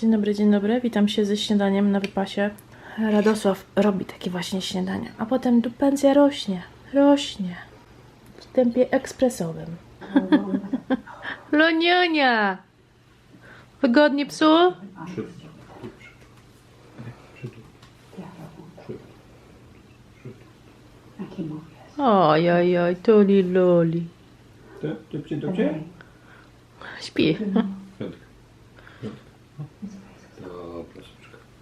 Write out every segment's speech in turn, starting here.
Dzień dobry, dzień dobry. Witam się ze śniadaniem na wypasie. Radosław robi takie właśnie śniadania, a potem tu pensja rośnie, rośnie w tempie ekspresowym. Loniunia! Wygodnie psu? Oj, oj, oj, tuli loli. To, to pcie, to pcie? Śpi.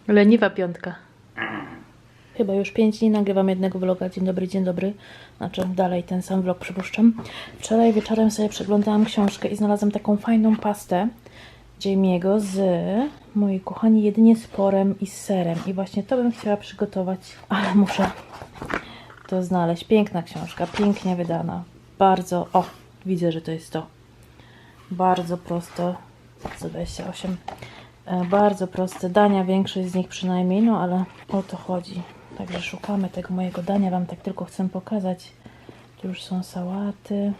Leniwa piątka. Chyba już pięć dni nagrywam jednego vloga. Dzień dobry, dzień dobry. Znaczy dalej ten sam vlog przypuszczam. Wczoraj wieczorem sobie przeglądałam książkę i znalazłam taką fajną pastę Jamie'ego z, moi kochani, jedynie z porem i z serem. I właśnie to bym chciała przygotować, ale muszę to znaleźć. Piękna książka, pięknie wydana. Bardzo, o, widzę, że to jest to. Bardzo prosto, za 28. E, Bardzo proste dania, większość z nich przynajmniej, no ale o to chodzi. Także szukamy tego mojego dania, Wam tak tylko chcę pokazać. Tu już są sałaty.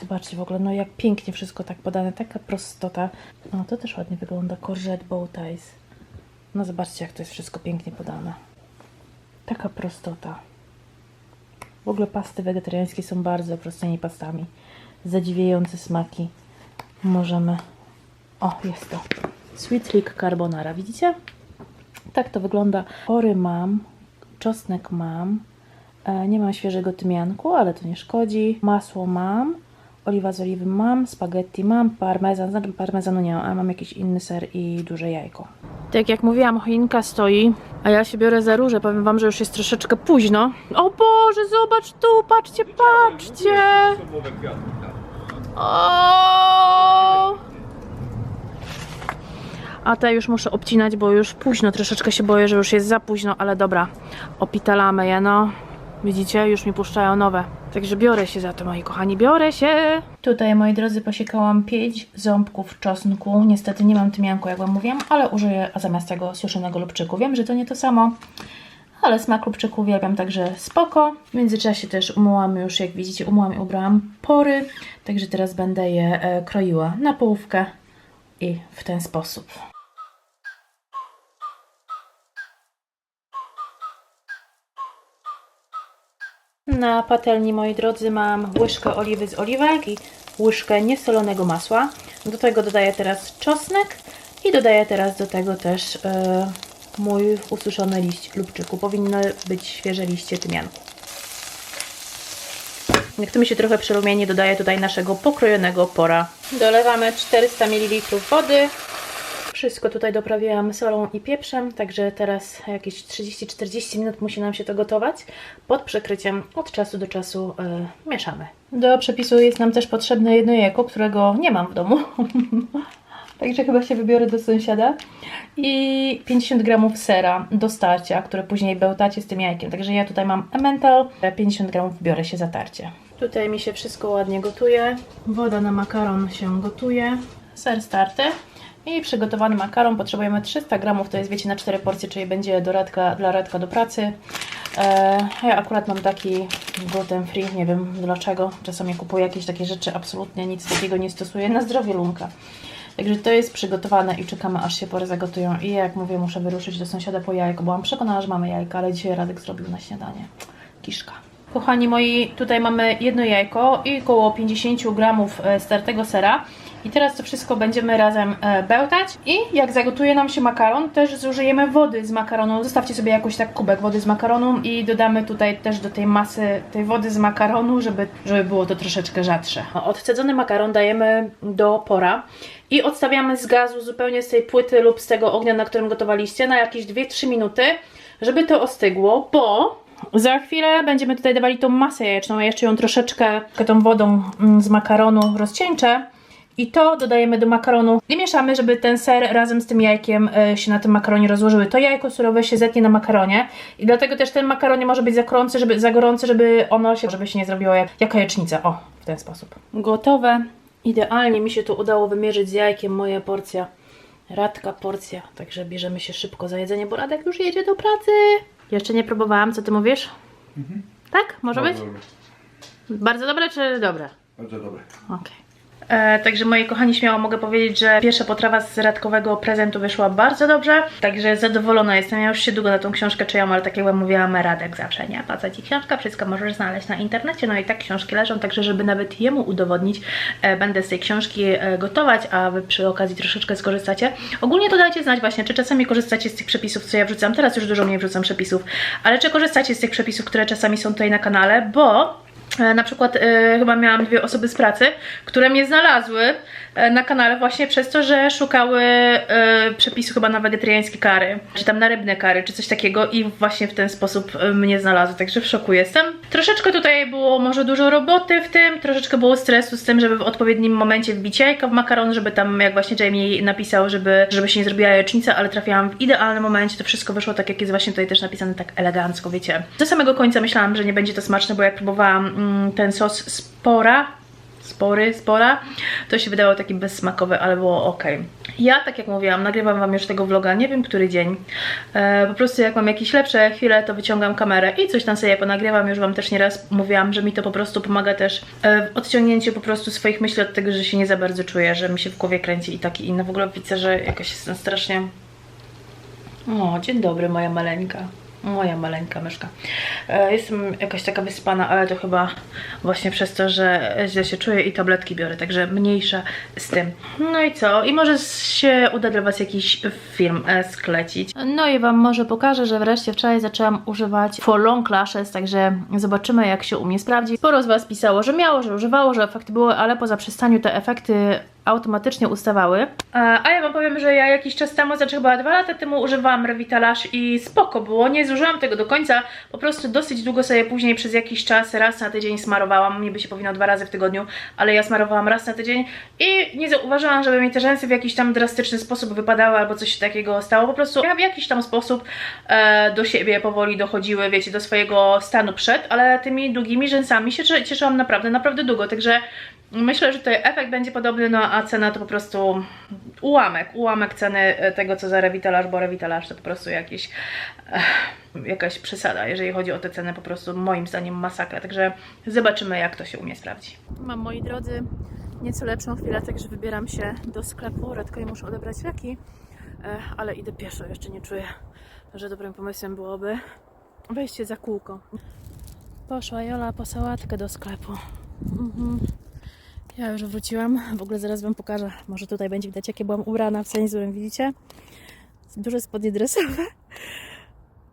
Zobaczcie w ogóle, no jak pięknie wszystko tak podane, taka prostota. No to też ładnie wygląda, courgette bow ties. No zobaczcie jak to jest wszystko pięknie podane. Taka prostota. W ogóle pasty wegetariańskie są bardzo prostymi pastami. Zadziwiające smaki. Możemy o, jest to. Sweet Leek Carbonara. Widzicie? Tak to wygląda. Pory mam, czosnek mam, e, nie mam świeżego tymianku, ale to nie szkodzi. Masło mam, oliwa z oliwy mam, spaghetti mam, parmezan, znaczy parmezanu nie mam, ale mam jakiś inny ser i duże jajko. Tak jak mówiłam, choinka stoi, a ja się biorę za róże. Powiem wam, że już jest troszeczkę późno. O Boże, zobacz tu, patrzcie, patrzcie! O! A te już muszę obcinać, bo już późno. Troszeczkę się boję, że już jest za późno, ale dobra. Opitalamy je, no. Widzicie, już mi puszczają nowe. Także biorę się za to, moi kochani, biorę się. Tutaj, moi drodzy, posiekałam 5 ząbków czosnku. Niestety nie mam tymianku, jak wam mówiłam, ale użyję zamiast tego suszonego lubczyku. Wiem, że to nie to samo, ale smak lubczyku uwielbiam, także spoko. W międzyczasie też umyłam już, jak widzicie, umyłam i ubrałam pory, także teraz będę je e, kroiła na połówkę i w ten sposób. Na patelni, moi drodzy, mam łyżkę oliwy z oliwek i łyżkę niesolonego masła. Do tego dodaję teraz czosnek i dodaję teraz do tego też e, mój ususzony liść lubczyku. Powinny być świeże liście tymianku. Jak to mi się trochę przerumieni, dodaję tutaj naszego pokrojonego pora. Dolewamy 400 ml wody. Wszystko tutaj doprawiłam solą i pieprzem, także teraz jakieś 30-40 minut musi nam się to gotować. Pod przykryciem od czasu do czasu e, mieszamy. Do przepisu jest nam też potrzebne jedno jajko, którego nie mam w domu. Także chyba się wybiorę do sąsiada. I 50 gramów sera do starcia, które później bełtacie z tym jajkiem. Także ja tutaj mam emmental, 50 gramów biorę się za tarcie. Tutaj mi się wszystko ładnie gotuje. Woda na makaron się gotuje. Ser starty. I przygotowany makaron potrzebujemy 300 gramów, to jest wiecie na 4 porcje, czyli będzie do Radka, dla Radka do pracy. E, ja akurat mam taki gluten free, nie wiem dlaczego. Czasami kupuję jakieś takie rzeczy, absolutnie nic takiego nie stosuję. Na zdrowie lumka. Także to jest przygotowane i czekamy aż się pory zagotują. I jak mówię, muszę wyruszyć do sąsiada po jajko, bo mam przekonana, że mamy jajka, ale dzisiaj Radek zrobił na śniadanie. Kiszka. Kochani moi, tutaj mamy jedno jajko i około 50 gramów e, startego sera. I teraz to wszystko będziemy razem e, bełtać. I jak zagotuje nam się makaron, też zużyjemy wody z makaronu. Zostawcie sobie jakoś tak kubek wody z makaronu i dodamy tutaj też do tej masy tej wody z makaronu, żeby, żeby było to troszeczkę rzadsze. Odcedzony makaron dajemy do pora i odstawiamy z gazu zupełnie z tej płyty lub z tego ognia, na którym gotowaliście, na jakieś 2-3 minuty, żeby to ostygło, bo za chwilę będziemy tutaj dawali tą masę jajeczną, ja jeszcze ją troszeczkę tą wodą mm, z makaronu rozcieńczę i to dodajemy do makaronu i mieszamy, żeby ten ser razem z tym jajkiem e, się na tym makaronie rozłożyły. To jajko surowe się zetnie na makaronie i dlatego też ten makaron nie może być za gorący, żeby, za gorący, żeby ono się, żeby się nie zrobiło jak, jak jajecznica. O, w ten sposób. Gotowe. Idealnie mi się tu udało wymierzyć z jajkiem moja porcja. Radka porcja, także bierzemy się szybko za jedzenie, bo Radek już jedzie do pracy. Jeszcze nie próbowałam, co ty mówisz? Tak? Może być? Bardzo dobre. Bardzo dobre czy dobre? Bardzo dobre. Okej. E, także moi kochani, śmiało mogę powiedzieć, że pierwsza potrawa z radkowego prezentu wyszła bardzo dobrze. Także zadowolona jestem. Ja już się długo na tą książkę czyjam, ale tak jak mówiłam, Radek zawsze nie. Co ci książka? Wszystko możesz znaleźć na internecie. No i tak książki leżą, także żeby nawet jemu udowodnić, e, będę z tej książki e, gotować, a wy przy okazji troszeczkę skorzystacie. Ogólnie to dajcie znać właśnie, czy czasami korzystacie z tych przepisów, co ja wrzucam. Teraz już dużo mniej wrzucam przepisów, ale czy korzystacie z tych przepisów, które czasami są tutaj na kanale, bo Na przykład e, chyba miałam dwie osoby z pracy, które mnie znalazły e, na kanale właśnie przez to, że szukały e, przepisu chyba na wegetariańskie kary, czy tam na rybne kary, czy coś takiego i właśnie w ten sposób e, mnie znalazły, także w szoku jestem. Troszeczkę tutaj było może dużo roboty w tym, troszeczkę było stresu z tym, żeby w odpowiednim momencie wbić jajka w makaron, żeby tam jak właśnie Jamie napisał, żeby, żeby się nie zrobiła jajecznica, ale trafiłam w idealnym momencie, to wszystko wyszło tak jak jest właśnie tutaj też napisane tak elegancko, wiecie. Do samego końca myślałam, że nie będzie to smaczne, bo jak próbowałam ten sos spora, spory, spora, to się wydało taki bezsmakowy, ale było ok. Ja, tak jak mówiłam, nagrywam Wam już tego vloga, nie wiem który dzień. E, po prostu jak mam jakieś lepsze chwile, to wyciągam kamerę i coś tam sobie ponagrywam. Już Wam też nieraz mówiłam, że mi to po prostu pomaga też e, w odciągnięciu po prostu swoich myśli od tego, że się nie za bardzo czuję, że mi się w głowie kręci i tak i inne. W ogóle widzę, że jakoś jestem strasznie... O, dzień dobry moja maleńka. Moja maleńka myszka. E, Jestem jakaś taka wyspana, ale to chyba właśnie przez to, że źle się czuję i tabletki biorę, także mniejsza z tym. No i co? I może się uda dla Was jakiś film e, sklecić. No i Wam może pokażę, że wreszcie wczoraj zaczęłam używać for long lashes, także zobaczymy jak się u mnie sprawdzi. Sporo z Was pisało, że miało, że używało, że efekty były, ale po zaprzestaniu te efekty automatycznie ustawały. A ja wam powiem, że ja jakiś czas temu, znaczy chyba dwa lata temu używałam Revitalash i spoko było, nie zużyłam tego do końca, po prostu dosyć długo sobie później przez jakiś czas raz na tydzień smarowałam, niby się powinno dwa razy w tygodniu, ale ja smarowałam raz na tydzień i nie zauważyłam, żeby mi te rzęsy w jakiś tam drastyczny sposób wypadały albo coś takiego stało, po prostu ja w jakiś tam sposób e, do siebie powoli dochodziły, wiecie, do swojego stanu przed, ale tymi długimi rzęsami się cie- cieszyłam naprawdę, naprawdę długo, także Myślę, że tutaj efekt będzie podobny, no a cena to po prostu ułamek, ułamek ceny e, tego, co za Revitalash, bo Revitalash to po prostu jakiś, eh, jakaś przesada, jeżeli chodzi o te ceny, po prostu moim zdaniem masakra, także zobaczymy, jak to się u mnie sprawdzi. Mam, moi drodzy, nieco lepszą chwilę, także wybieram się do sklepu, Radko i muszę odebrać leki, e, ale idę pieszo, jeszcze nie czuję, że dobrym pomysłem byłoby wejście za kółko. Poszła Jola po sałatkę do sklepu. Mhm. Ja już wróciłam. W ogóle zaraz Wam pokażę. Może tutaj będzie widać, jakie byłam ubrana w cenzurem, widzicie? Duże spodnie dresowe.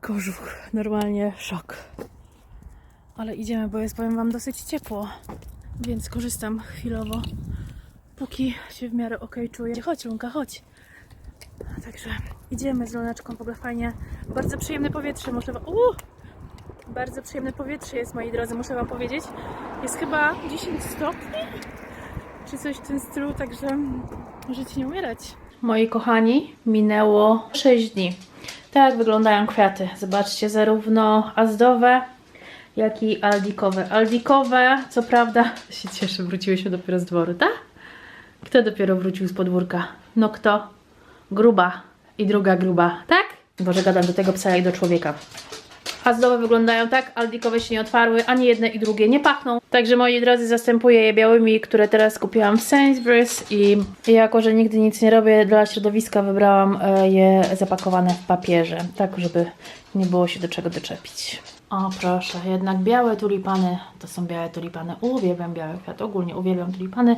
Kożuch. Normalnie szok. Ale idziemy, bo jest, powiem Wam, dosyć ciepło. Więc korzystam chwilowo, póki się w miarę ok czuję. Chodź, Lunka, chodź. Także idziemy z Luneczką. W ogóle fajnie. Bardzo przyjemne powietrze. Muszę Wam... Uuu! Bardzo przyjemne powietrze jest, moi drodzy, muszę Wam powiedzieć. Jest chyba 10 stopni czy coś w tym stylu, także możecie nie umierać. Moi kochani, minęło 6 dni. Tak wyglądają kwiaty. Zobaczcie, zarówno azdowe, jak i aldikowe. Aldikowe, co prawda, się cieszę, wróciłyśmy dopiero z dworu, tak? Kto dopiero wrócił z podwórka? No kto? Gruba i druga gruba, tak? Boże, gadam do tego psa jak do człowieka. Azdowe wyglądają tak, aldikowe się nie otwarły, ani jedne i drugie nie pachną. Także moi drodzy, zastępuję je białymi, które teraz kupiłam w Sainsbury's i jako, że nigdy nic nie robię dla środowiska, wybrałam e, je zapakowane w papierze, tak żeby nie było się do czego doczepić. O proszę, jednak białe tulipany, to są białe tulipany, uwielbiam białe kwiaty, ogólnie uwielbiam tulipany.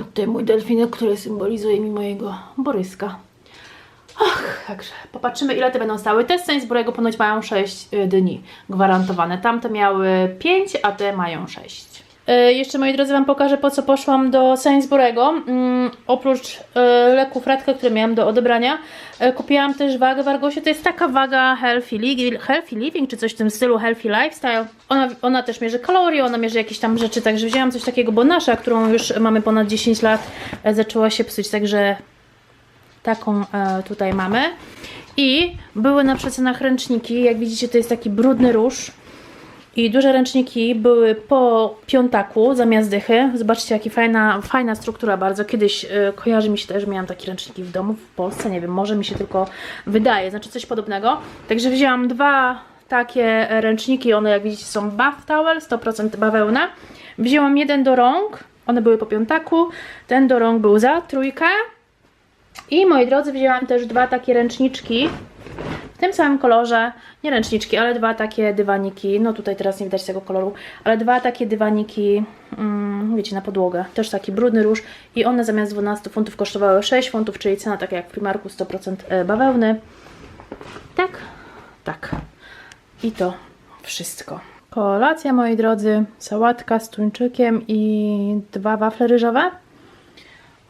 I tutaj mój delfinek, który symbolizuje mi mojego Boryska. Ach, także popatrzymy ile te będą stały. Te z Sainsbury'ego ponoć mają 6 dni gwarantowane. Tamte miały 5, a te mają 6. E, jeszcze moi drodzy Wam pokażę po co poszłam do Sainsbury'ego. Mm, oprócz e, leków Radka, które miałam do odebrania, kupiłam też wagę w Argosie. To jest taka waga healthy, li- healthy living, czy coś w tym stylu healthy lifestyle. Ona, ona też mierzy kalorie, ona mierzy jakieś tam rzeczy, także wzięłam coś takiego, bo nasza, którą już mamy ponad 10 lat, zaczęła się psuć, także taką e, tutaj mamy. I były na przecenach ręczniki. Jak widzicie, to jest taki brudny róż. I duże ręczniki były po piątaku zamiast dychy. Zobaczcie, jaka fajna, fajna struktura bardzo. Kiedyś e, kojarzy mi się też, że miałam takie ręczniki w domu w Polsce. Nie wiem, może mi się tylko wydaje, znaczy coś podobnego. Także wzięłam dwa takie ręczniki. One, jak widzicie, są bath towel, 100% bawełna. Wzięłam jeden do rąk One były po piątaku, ten do rąk był za trójkę. I moi drodzy, wzięłam też dwa takie ręczniczki w tym samym kolorze, nie ręczniczki, ale dwa takie dywaniki, no tutaj teraz nie widać tego koloru, ale dwa takie dywaniki, mm, wiecie, na podłogę, też taki brudny róż i one zamiast 12 funtów kosztowały 6 funtów, czyli cena taka jak w Primarku 100% e, bawełny. Tak, tak. I to wszystko. Kolacja, moi drodzy, sałatka z tuńczykiem i dwa wafle ryżowe.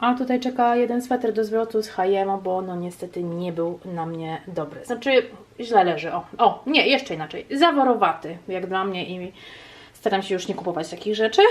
A tutaj czeka jeden sweter do zwrotu z H&M, bo no niestety nie był na mnie dobry. Znaczy źle leży, o, o, nie, jeszcze inaczej, zaworowaty, jak dla mnie i staram się już nie kupować takich rzeczy.